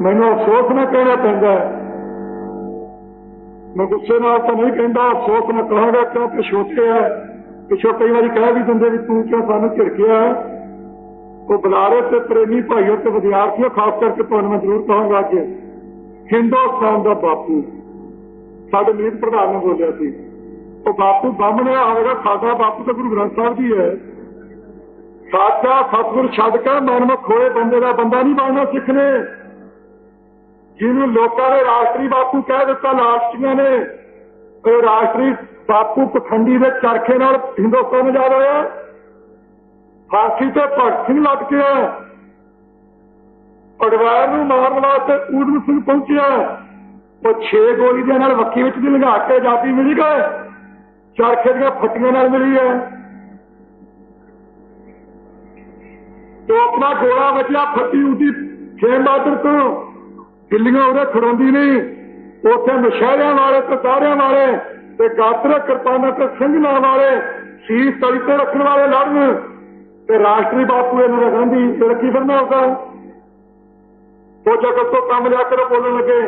ਮੈਨੂੰ ਅਫਸੋਸ ਨਾ ਕਹਿਣਾ ਪੈਂਦਾ ਮੈਂ ਗੁੱਸੇ ਨਾਲ ਤਾਂ ਨਹੀਂ ਕਹਿੰਦਾ, ਅਫਸੋਸ ਨਾ ਕਹਾਂਗਾ ਕਿਉਂਕਿ ਛੋਟੇ ਆ। ਪਿਛੋ ਕਈ ਵਾਰੀ ਕਹਿ ਵੀ ਦਿੰਦੇ ਵੀ ਤੂੰ ਕਿਉਂ ਸਾਨੂੰ ਝਿੜਕਿਆ ਉਹ ਬੁਲਾਰੇ ਤੇ ਪ੍ਰੇਮੀ ਭਾਈਓ ਤੇ ਵਿਦਿਆਰਥੀਓ, ਖਾਸ ਕਰਕੇ ਤੁਹਾਨੂੰ ਮੈਂ ਜ਼ਰੂਰ ਕਹਾਂਗਾ ਕਿ ਹਿੰਦੁਸਤਾਨ ਦਾ ਬਾਪੂ। ਸਾਡੇ ਮੀਤ ਪ੍ਰਧਾਨ ਨੇ ਬੋਲਿਆ ਸੀ। ਉਹ ਬਾਪੂ ਬਾਹਮਣਿਆ ਹੋਵੇਗਾ ਸਾਡਾ ਬਾਪੂ ਤਾਂ ਗੁਰੂ ਗ੍ਰੰਥ ਸਾਹਿਬ ਜੀ ਹੈ। ਸਾਚਾ ਸਤਿਗੁਰ ਛੱਡ ਕੇ ਮਨਮੁਖ ਹੋਏ ਬੰਦੇ ਦਾ ਬੰਦਾ ਨਹੀਂ ਬਣਨਾ ਸਿੱਖ ਨੇ ਜਿਹਨੂੰ ਲੋਕਾਂ ਨੇ ਰਾਸ਼ਟਰੀ ਬਾਪੂ ਕਹਿ ਦਿੱਤਾ, ਲਾਸਟੀਆਂ ਨੇ, ਉਹ ਰਾਸ਼ਟਰੀ ਬਾਪੂ ਪਖੰਡੀ ਦੇ ਚਰਖੇ ਨਾਲ ਹਿੰਦੁਸਤਾਨ ਜਾ ਹੋਇਆ ਫਾਂਸੀ ਤੇ ਭਗਤ ਸਿੰਘ ਲੱਗ ਗਿਆ ਪੜਵਾਰ ਨੂੰ ਮਾਰਨ ਵਾਸਤੇ ਊਧਮ ਸਿੰਘ ਪਹੁੰਚਿਆ। ਉਹ 6 ਗੋਲੀ ਦੇ ਨਾਲ ਵੱਖੀ ਵਿੱਚ ਦੀ ਲੰਘਾ ਕੇ ਜਾਤੀ ਮਿਲੀ ਗਏ ਚਰਖੇ ਦੀਆਂ ਫੱਟੀਆਂ ਨਾਲ ਮਿਲੀ ਹੈ। ਤੇ ਆਪਣਾ ਗੋਲਾ ਵਜਿਆ ਫੱਟੀ ਉਦੀ ਛੇ ਬਾਦਰ ਤੋਂ। ਦਿੱਲੀਆਂ ਉਹਦੇ ਖੜਾਉਂਦੀ ਨਹੀਂ। ਉੱਥੇ ਨਸ਼ਹਿਰਿਆਂ ਵਾਲੇ ਤੇ ਦਾਰਿਆਂ ਵਾਲੇ ਤੇ ਗਾਤਰੇ ਕਿਰਪਾਨਾਂ ਤੇ ਸਿੰਘਾਂ ਵਾਲੇ ਸੀਸ ਤਲੀ ਤੇ ਰੱਖਣ ਵਾਲੇ ਲੜਨ ਤੇ ਰਾਸ਼ਟਰੀ ਬਾਪੂ ਇਹਨਾਂ ਦਾ ਗਾਂਧੀ ਇਹ ਕੀ ਫਿਰਨਾ ਹੁੰਦਾ ਉਹ ਜਗਤ ਤੋਂ ਕੰਮ ਲਿਆ ਕੇ ਬੋਲਣ ਲੱਗੇ।